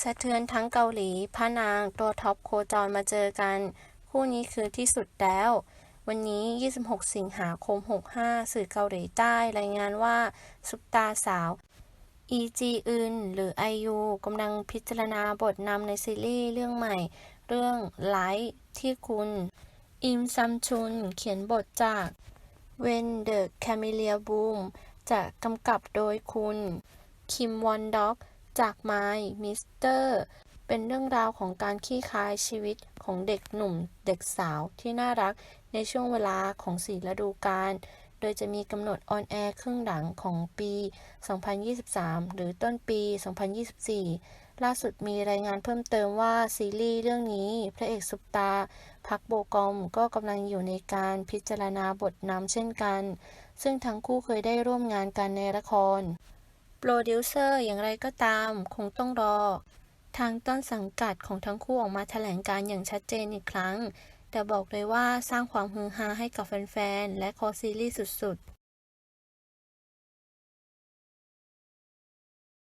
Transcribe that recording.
สะเทือนทั้งเกาหลีพระนางตัวท็อปโคจรมาเจอกัน คู่นี้คือที่สุดแล้ว วันนี้ 26 สิงหาคม 65 สื่อเกาหลีใต้รายงานว่า ซุปตาสาว อีจีอึนหรือไอยูกำลังพิจารณาบทนำในซีรีส์เรื่องใหม่ เรื่องไลท์ที่คุณ อิมซัมชุน เขียนบทจาก When the Camellia Bloom จะกำกับโดยคุณ คิมวอนด็อก จาก My Mister เป็นเรื่องราวของการขี้คายชีวิตของเด็กหนุ่มเด็กสาวที่น่ารักในช่วงเวลาของสีฤดูกาล โดยจะมีกำหนดออนแอร์ครึ่งหลังของปี 2023 หรือต้นปี 2024 ล่าสุดมีรายงานเพิ่มเติมว่าซีรีส์เรื่องนี้ พระเอกซุปตา พักโบกอมก็กำลังอยู่ในการพิจารณาบทนำเช่นกัน ซึ่งทั้งคู่เคยได้ร่วมงานกันในละคร โปรดิวเซอร์อย่างไรก็ตาม คงต้องรอ ทางต้นสังกัดของทั้งคู่ออกมาแถลงการอย่างชัดเจนอีกครั้ง แต่บอกเลยว่าสร้างความฮือฮาให้กับแฟนๆ และคอซีรีส์สุด